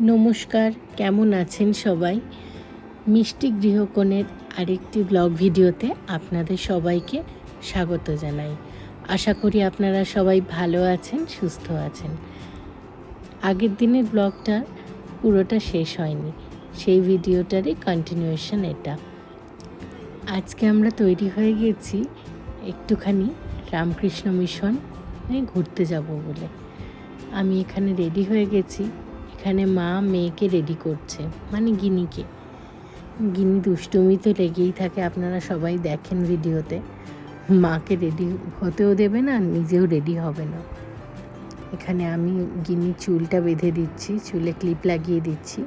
নমস্কার, কেমন আছেন সবাই? মিষ্টি গৃহকোণের আরেকটি ব্লগ ভিডিওতে আপনাদের সবাইকে স্বাগত জানাই। আশা করি আপনারা সবাই ভালো আছেন, সুস্থ আছেন। আগের দিনের ব্লগটা পুরোটা শেষ হয়নি, সেই ভিডিওটারই কন্টিনিউয়েশন এটা। আজকে আমরা তৈরি হয়ে গেছি একটুখানি রামকৃষ্ণ মিশন ঘুরতে যাব বলে। আমি এখানে রেডি হয়ে গেছি। এখানে মা মেয়েকে রেডি করছে মানে গিনিকে। গিনি দুষ্টুমি তো লেগেই থাকে, আপনারা সবাই দেখেন ভিডিওতে মাকে রেডি হতেও দেবে না, নিজেও রেডি হবে না। এখানে আমি গিনি চুলটা বেঁধে দিচ্ছি, চুলে ক্লিপ লাগিয়ে দিচ্ছি।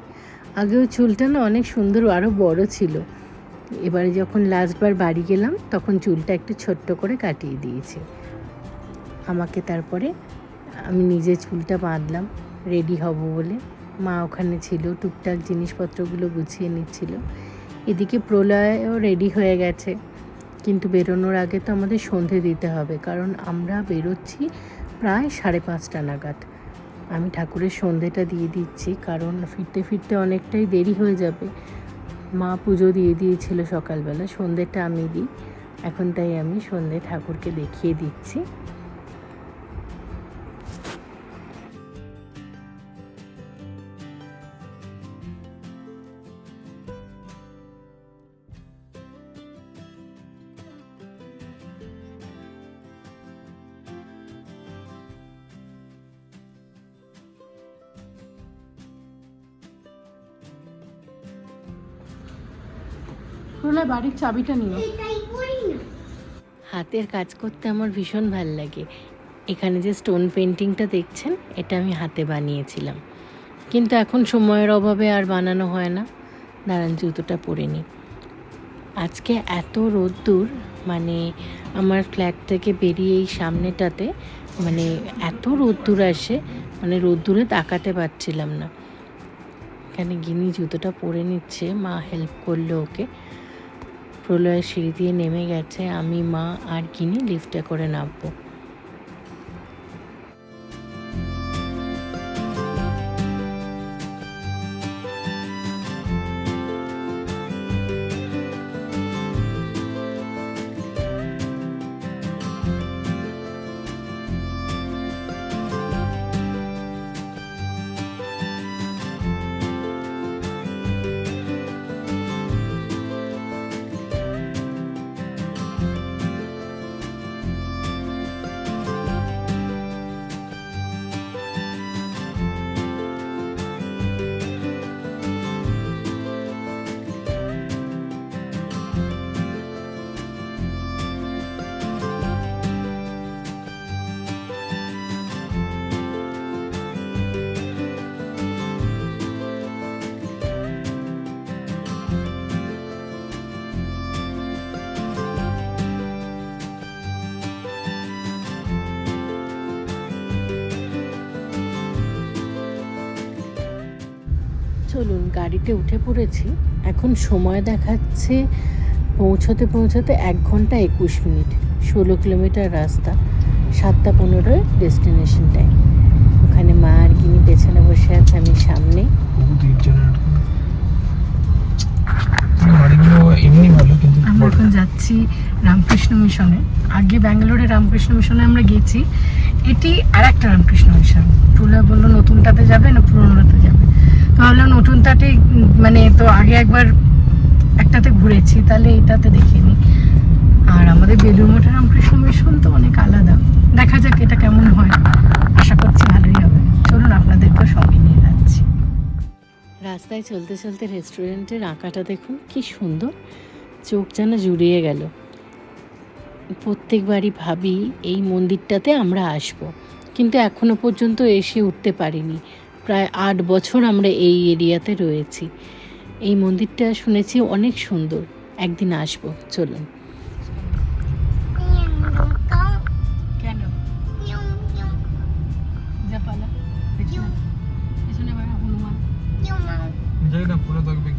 আগেও চুলটা না অনেক সুন্দর আরও বড় ছিল। এবারে যখন লাস্টবার বাড়ি গেলাম, তখন চুলটা একটু ছোট্ট করে কাটিয়ে দিয়েছি। আমাকে তারপরে আমি নিজে চুলটা বাঁধলাম। রেডি হব বলে মা ওখানে ছিল, টুকটাক জিনিসপত্রগুলো গুছিয়ে নিচ্ছিল। এদিকে প্রলয়ও রেডি হয়ে গেছে, কিন্তু বেরোনোর আগে তো আমাদের সন্ধে দিতে হবে, কারণ আমরা বেরোচ্ছি প্রায় সাড়ে পাঁচটা নাগাদ। আমি ঠাকুরের সন্ধেটা দিয়ে দিচ্ছি, কারণ ফিরতে ফিরতে অনেকটাই দেরি হয়ে যাবে। মা পুজো দিয়ে দিয়েছিল সকালবেলা, সন্ধেটা আমি দিই। এখন তাই আমি সন্ধে ঠাকুরকে দেখিয়ে দিচ্ছি। প্রলয় বাড়ির চাবিটা নিও। হাতের কাজ করতে আমার ভীষণ ভালো লাগে। এখানে যে স্টোন পেন্টিংটা দেখছেন এটা আমি হাতে বানিয়েছিলাম। কিন্তু এখন সময়ের অভাবে আর বানানো হয় না। দাঁড়ান জুতোটা পরে নিই। আজকে এত রোদ্দুর মানে আমার ফ্ল্যাট থেকে বেরিয়ে এই সামনেটাতে মানে এত রোদ্দুর আসে মানে রোদ্দুরে তাকাতে পারছিলাম না। এখানে গিনি জুতোটা পরে নিচ্ছে মা হেল্প করল ওকে। প্রলয়ের সিঁড়ি দিয়ে নেমে গেছে। আমি মা আর কিনি লিফটে করে নামবো। চলুন গাড়িতে উঠে পড়েছি। এখন সময় দেখাচ্ছে পৌঁছতে পৌঁছতে এক ঘণ্টা একুশ মিনিট ষোলো কিলোমিটার রাস্তা সাতটা পনেরোয় ডেস্টিনেশন টাইম। ওখানে মা আর গিনি পেছনে বসে আছে আমি সামনে। আমরা এখন যাচ্ছি রামকৃষ্ণ মিশনে। আগে ব্যাঙ্গালোরে রামকৃষ্ণ মিশনে আমরা গেছি। এটি আর একটা রামকৃষ্ণ মিশন। প্রলয় বলল নতুনটাতে যাবে না পুরোনোটাতে যাবে তাহলে মানে তো আগে একবার একটাতে ঘুরেছি, তাহলে এটাতে দেখিনি। আর আমাদের বেলুর মঠের রামকৃষ্ণ মিশন তো অনেক আলাদা। দেখা যাক এটা কেমন হয়। আশা করছি ভালোই হবে। চলুন আপনাদেরকে সঙ্গে নিয়ে যাচ্ছি। রাস্তায় চলতে চলতে রেস্টুরেন্টের আঁকাটা দেখুন, কি সুন্দর। চোখ যেন জুড়িয়ে গেল। প্রত্যেকবারই ভাবি এই মন্দিরটাতে আমরা আসব। কিন্তু এখনও পর্যন্ত এসে উঠতে পারিনি। প্রায় আট বছর আমরা এই এরিয়াতে রয়েছি। এই মন্দিরটা শুনেছি অনেক সুন্দর। একদিন আসব চলুন। জানি না পুরো থাকবে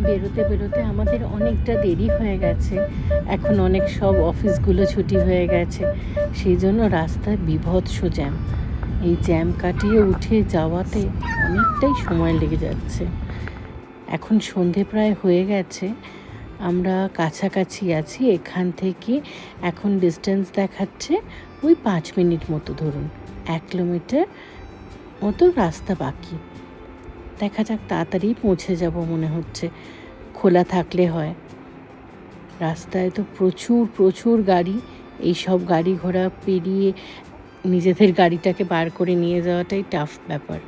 বেরোতে বেরোতে আমাদের অনেকটা দেরি হয়ে গেছে। এখন অনেক সব অফিসগুলো ছুটি হয়ে গেছে। সেই জন্য রাস্তায় বিভৎস জ্যাম। এই জ্যাম কাটিয়ে উঠে যাওয়াতে অনেকটাই সময় লেগে যাচ্ছে। এখন সন্ধে প্রায় হয়ে গেছে। আমরা কাছাকাছি আছি। এখান থেকে এখন ডিস্টেন্স দেখাচ্ছে ওই পাঁচ মিনিট মতো ধরুন। এক কিলোমিটার মতো রাস্তা বাকি। দেখা যাক তাড়াতাড়ি পৌঁছে যাব মনে হচ্ছে। খোলা থাকলে হয়। রাস্তায় তো প্রচুর প্রচুর গাড়ি। এই সব গাড়ি ঘোড়া পেরিয়ে নিজেদের গাড়িটাকে বার করে নিয়ে যাওয়াটাই টাফ ব্যাপার।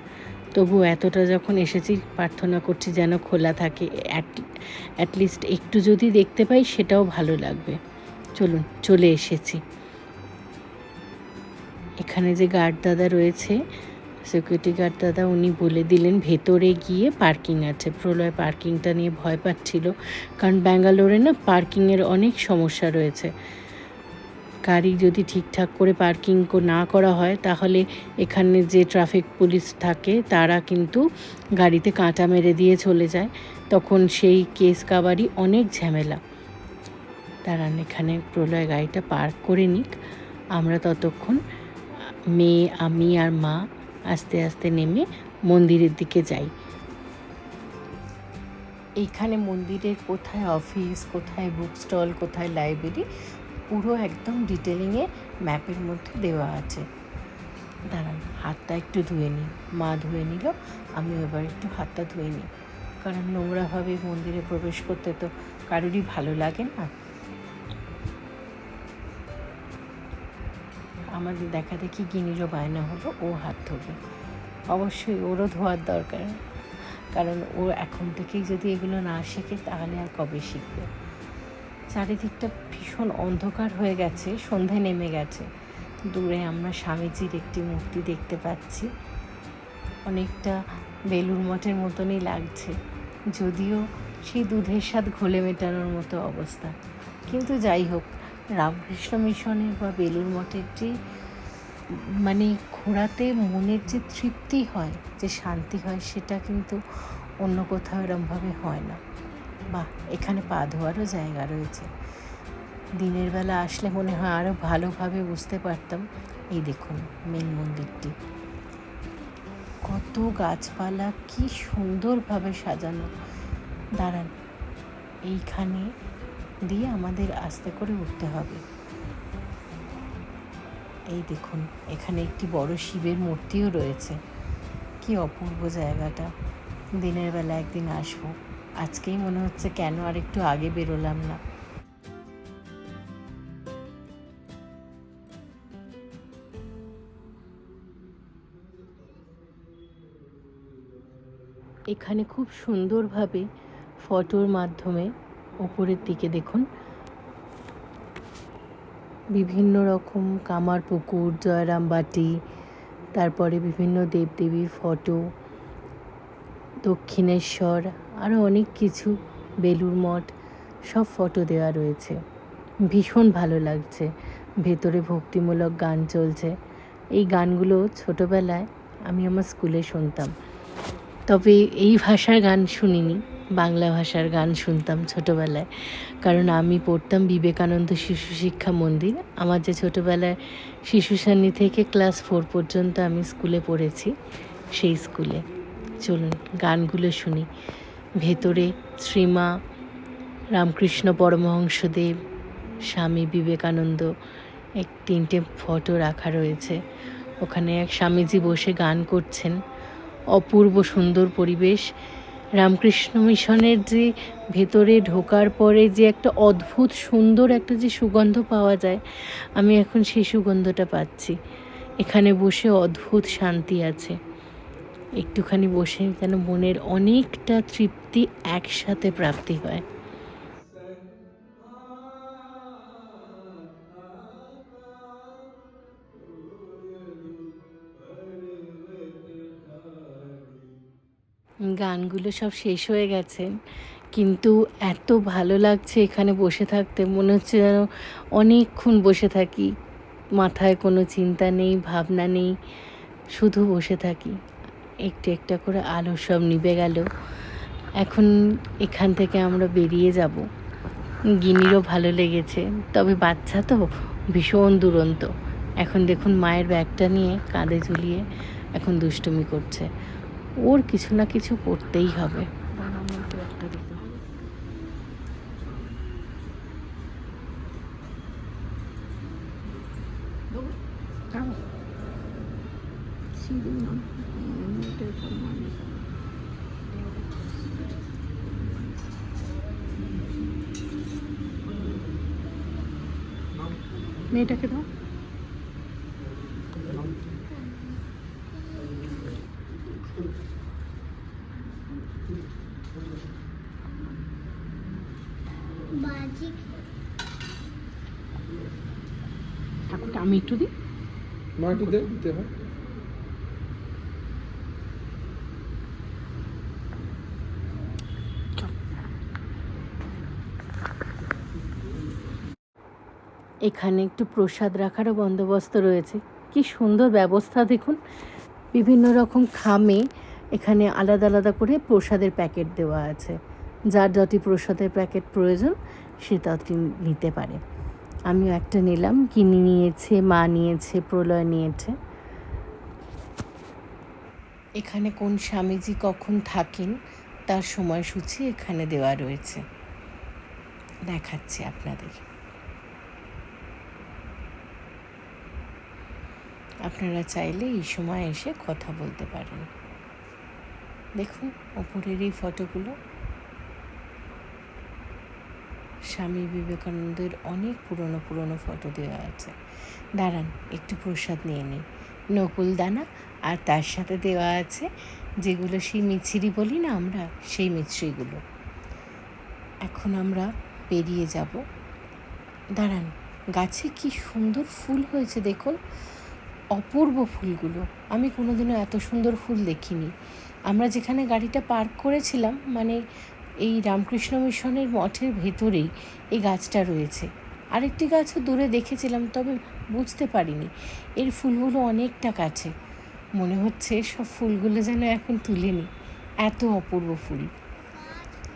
তবু এতটা যখন এসেছি, প্রার্থনা করছি যেন খোলা থাকে। অ্যাটলিস্ট একটু যদি দেখতে পাই, সেটাও ভালো লাগবে। চলুন, চলে এসেছি। এখানে যে গার্ড দাদা রয়েছে সিকিউরিটি গার্ড দাদা উনি বলে দিলেন, ভেতরে গিয়ে পার্কিং আছে। প্রলয় পার্কিংটা নিয়ে ভয় পাচ্ছিল, কারণ ব্যাঙ্গালোরে না পার্কিংয়ের অনেক সমস্যা রয়েছে। গাড়ি যদি ঠিকঠাক করে পার্কিং না করা হয়, তাহলে এখানে যে ট্রাফিক পুলিশ থাকে, তারা কিন্তু গাড়িতে কাঁটা মেরে দিয়ে চলে যায়। তখন সেই কেস কাবারই অনেক ঝামেলা। দাঁড়ান, এখানে প্রলয় গাড়িটা পার্ক করে নিক। আমরা ততক্ষণ, মেয়ে, আমি আর মা আস্তে আস্তে নেমে মন্দিরের দিকে যাই। এইখানে মন্দিরের কোথায় অফিস কোথায় বুক স্টল কোথায় লাইব্রেরি পুরো একদম ডিটেলিংয়ে ম্যাপের মধ্যে দেওয়া আছে। দাঁড়ান, হাতটা একটু ধুয়ে নিই। মা ধুয়ে নিল আমি এবার একটু হাতটা ধুয়ে নিই। কারণ নোংরাভাবে মন্দিরে প্রবেশ করতে তো কারোরই ভালো লাগে না। আমাদের দেখা দেখি গিনিরও বায়না হলো, ও হাত ধোবে অবশ্যই ওরও ধোয়ার দরকার, কারণ ও এখন থেকেই যদি এগুলো না শেখে তাহলে আর কবে শিখবে? চারিদিকটা ভীষণ অন্ধকার হয়ে গেছে, সন্ধে নেমে গেছে। দূরে আমরা স্বামীজির একটি মূর্তি দেখতে পাচ্ছি। অনেকটা বেলুর মঠের মতনই লাগছে, যদিও সেই দুধের স্বাদ ঘোলে মেটানোর মতো অবস্থা। কিন্তু যাই হোক রামকৃষ্ণ মিশনের বা বেলুর মঠের যে মানে ঘোরাতে মনের যে তৃপ্তি হয়, যে শান্তি হয়, সেটা কিন্তু অন্য কোথাও এরমভাবে হয় না। বাহ, এখানে পা ধোয়ারও জায়গা রয়েছে। দিনের বেলা আসলে মনে হয় আরও ভালোভাবে বুঝতে পারতাম। এই দেখুন, মেন মন্দিরটি। কত গাছপালা, কি সুন্দরভাবে সাজানো। দাঁড়ান, এইখানে দিয়ে আমাদের আস্তে করে উঠতে হবে। এই দেখুন, এখানে একটি বড় শিবের মূর্তিও রয়েছে। কি অপূর্ব জায়গাটা। দিনের বেলা একদিন আসব। আজকেই মনে হচ্ছে কেন আর একটু আগে বেরোলাম না। এখানে খুব সুন্দরভাবে ফটোর মাধ্যমে ওপরের দিকে দেখুন। বিভিন্ন রকম কামার পুকুর জয়রামবাটি তারপরে বিভিন্ন দেবদেবীর ফটো, দক্ষিণেশ্বর আরও অনেক কিছু বেলুর মঠ, সব ফটো দেওয়া রয়েছে। ভীষণ ভালো লাগছে। ভেতরে ভক্তিমূলক গান চলছে। এই গানগুলো ছোটোবেলায় আমি আমার স্কুলে শুনতাম। তবে এই ভাষার গান শুনিনি। বাংলা ভাষার গান শুনতাম ছোটোবেলায়। কারণ আমি পড়তাম বিবেকানন্দ শিশু শিক্ষা মন্দির। আমার যে ছোটোবেলায় শিশু শ্রেণি থেকে ক্লাস ফোর পর্যন্ত আমি স্কুলে পড়েছি, সেই স্কুলে। চলুন গানগুলো শুনি। ভেতরে শ্রীমা, রামকৃষ্ণ পরমহংসদেব, স্বামী বিবেকানন্দ, এক তিনটে ফটো রাখা রয়েছে। ওখানে এক স্বামীজি বসে গান করছেন। অপূর্ব সুন্দর পরিবেশ। রামকৃষ্ণ মিশনের যে ভেতরে ঢোকার পরে যে একটা অদ্ভুত সুন্দর একটা যে সুগন্ধ পাওয়া যায়, আমি এখন সেই সুগন্ধটা পাচ্ছি। এখানে বসে অদ্ভুত শান্তি আছে। একটুখানি বসে যেন মনের অনেকটা তৃপ্তি একসাথে প্রাপ্তি হয়। গানগুলো সব শেষ হয়ে গেছে। কিন্তু এত ভালো লাগছে এখানে বসে থাকতে। মনে হচ্ছে যেন অনেকক্ষণ বসে থাকি। মাথায় কোনো চিন্তা নেই, ভাবনা নেই, শুধু বসে থাকি। একটু একটা করে আলো সব নিভে গেল। এখন এখান থেকে আমরা বেরিয়ে যাব। গিনিরও ভালো লেগেছে। তবে বাচ্চা তো ভীষণ দুরন্ত। এখন দেখুন মায়ের ব্যাগটা নিয়ে কাঁধে ঝুলিয়ে এখন দুষ্টুমি করছে। ওর কিছু না কিছু করতেই হবে। মেয়েটাকে দাও ঠাকুরটা আমি একটু দিই দিতে হয়। এখানে একটু প্রসাদ রাখারও বন্দোবস্ত রয়েছে। কি সুন্দর ব্যবস্থা, দেখুন। বিভিন্ন রকম খামে এখানে আলাদা আলাদা করে প্রসাদের প্যাকেট দেওয়া আছে। যার যতটি প্রসাদের প্যাকেট প্রয়োজন, সে ততটি নিতে পারে। আমিও একটা নিলাম। কিনে নিয়েছে, মা নিয়েছে, প্রলয় নিয়েছে। এখানে কোন স্বামীজি কখন থাকেন, তার সময়সূচি এখানে দেওয়া রয়েছে। দেখাচ্ছি আপনাদের। আপনারা চাইলে এই সময় এসে কথা বলতে পারেন। দেখুন, ওপরের এই ফটোগুলো। স্বামী বিবেকানন্দের অনেক পুরনো পুরনো ফটো দেওয়া আছে। দাঁড়ান, একটু প্রসাদ নিয়ে নিই। নকুল দানা আর তার সাথে দেওয়া আছে যেগুলো সেই মিছরি বলি না আমরা, সেই মিছরিগুলো। এখন আমরা বেরিয়ে যাব। দাঁড়ান, গাছে কি সুন্দর ফুল হয়েছে দেখুন। অপূর্ব ফুলগুলো। আমি কোনোদিনও এত সুন্দর ফুল দেখিনি। আমরা যেখানে গাড়িটা পার্ক করেছিলাম মানে এই রামকৃষ্ণ মিশনের মঠের ভেতরেই এই গাছটা রয়েছে। আরেকটি গাছও দূরে দেখেছিলাম, তবে বুঝতে পারিনি। এর ফুলগুলো অনেকটা কাছে। মনে হচ্ছে সব ফুলগুলো যেন এখন তুলে নিই এত অপূর্ব ফুল।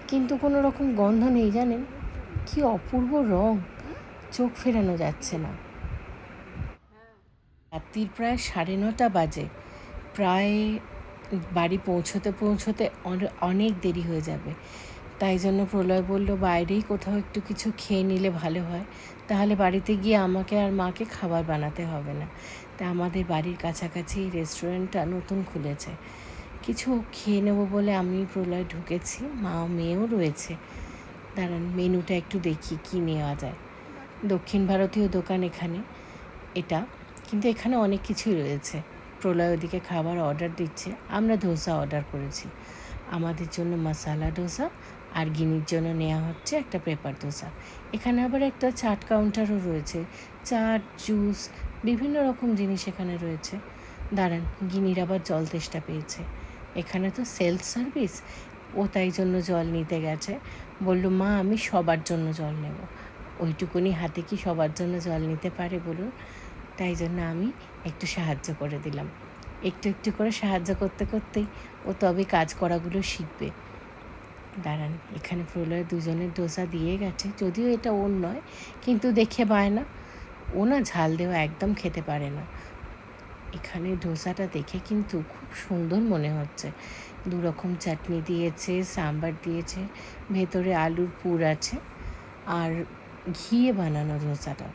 কিন্তু কোনো রকম গন্ধ নেই, জানেন? কি অপূর্ব রং। চোখ ফেরানো যাচ্ছে না। রাত্রির প্রায় সাড়ে নটা বাজে। প্রায় বাড়ি পৌঁছতে পৌঁছতে অনেক দেরি হয়ে যাবে। তাই জন্য প্রলয় বলল, বাইরেই কোথাও একটু কিছু খেয়ে নিলে ভালো হয়। তাহলে বাড়িতে গিয়ে আমাকে আর মাকে খাবার বানাতে হবে না। তা আমাদের বাড়ির কাছাকাছি রেস্টুরেন্টটা নতুন খুলেছে। কিছু খেয়ে নেব বলে আমি প্রলয় ঢুকেছি। মা ও মেয়েও রয়েছে। দাঁড়ান, মেনুটা একটু দেখি কী নেওয়া যায়। দক্ষিণ ভারতীয় দোকান এখানে। এটা, কিন্তু এখানে অনেক কিছুই রয়েছে। প্রলয় ওদিকে খাবার অর্ডার দিচ্ছে। আমরা ধোসা অর্ডার করেছি। আমাদের জন্য মশালা ডোসা আর গিনির জন্য নেওয়া হচ্ছে একটা পেপার ডোসা এখানে আবার একটা চাট কাউন্টারও রয়েছে। চাট জুস বিভিন্ন রকম জিনিস এখানে রয়েছে। দাঁড়ান, গিনির আবার জল তেষ্টা পেয়েছে। এখানে তো সেলফ সার্ভিস ও তাই জন্য জল নিতে গেছে। বলল, মা, আমি সবার জন্য জল নেব। ওইটুকুনি হাতে কি সবার জন্য জল নিতে পারে বলুন? তাই জন্য আমি একটু সাহায্য করে দিলাম। একটু একটু করে সাহায্য করতে করতেই ও তবে কাজ করাগুলো শিখবে। দাঁড়ান, এখানে প্রলয় দুজনের ডোসা দিয়ে গেছে। যদিও এটা ওর নয়, কিন্তু দেখে পায় না। ও না ঝাল দেওয়া একদম খেতে পারে না। এখানে ডোসাটা দেখে কিন্তু খুব সুন্দর মনে হচ্ছে। দু রকম চাটনি দিয়েছে, সাম্বার দিয়েছে, ভেতরে আলুর পুর আছে, আর ঘিয়ে বানানো ডোসাটা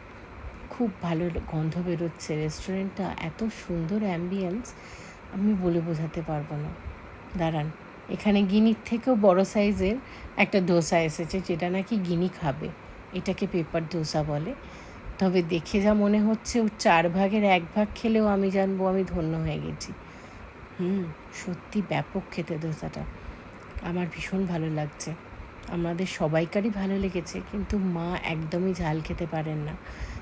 খুব ভালো গন্ধ বেরোচ্ছে। রেস্টুরেন্টটা এত সুন্দর অ্যাম্বিয়েন্স আমি বলে বোঝাতে পারব না। দাঁড়ান, এখানে গিনির থেকেও বড় সাইজের একটা ডোসা এসেছে, যেটা নাকি গিনি খাবে। এটাকে পেপার ডোসা বলে। তবে দেখে যা মনে হচ্ছে ওর চার ভাগের এক ভাগ খেলেও আমি জানব, আমি ধন্য হয়ে গেছি। হুম, সত্যি ব্যাপক খেতে ডোসাটা আমার ভীষণ ভালো লাগছে। আমাদের সবাইকারই ভালো লেগেছে, কিন্তু মা একদমই ঝাল খেতে পারেন না।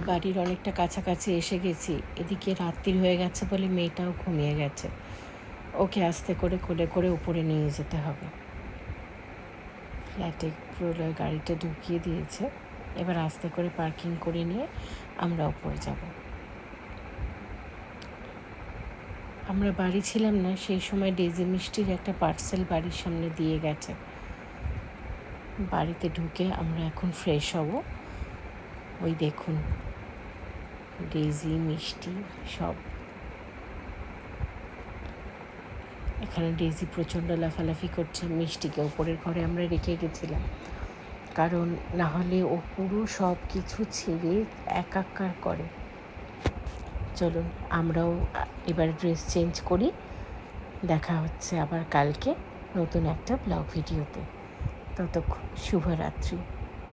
বাড়ির অনেকটা কাছাকাছি এসে গেছি। এদিকে রাত্রি হয়ে গেছে বলে মেয়েটাও ঘুমিয়ে গেছে। ওকে আস্তে করে কোলে করে উপরে নিয়ে যেতে হবে। ফ্ল্যাটে প্রলয় গাড়িটা ঢুকিয়ে দিয়েছে। এবার আস্তে করে পার্কিং করে নিয়ে আমরা উপরে যাব। আমরা বাড়ি ছিলাম না, সেই সময় ডেজি মিষ্টির একটা পার্সেল বাড়ির সামনে দিয়ে গেছে। বাড়িতে ঢুকে আমরা এখন ফ্রেশ হব। ওই দেখুন ডেজি মিষ্টি সব। এখানে ডেজি প্রচণ্ড লাফালাফি করছে, মিষ্টিকে ওপরের ঘরে আমরা রেখে গেছিলাম। কারণ না হলে ও পুরো সব কিছু ছেড়ে একাকার করে। চলুন, আমরাও এবার ড্রেস চেঞ্জ করি। দেখা হচ্ছে আবার কালকে নতুন একটা ব্লগ ভিডিওতে। ততক্ষণ শুভরাত্রি।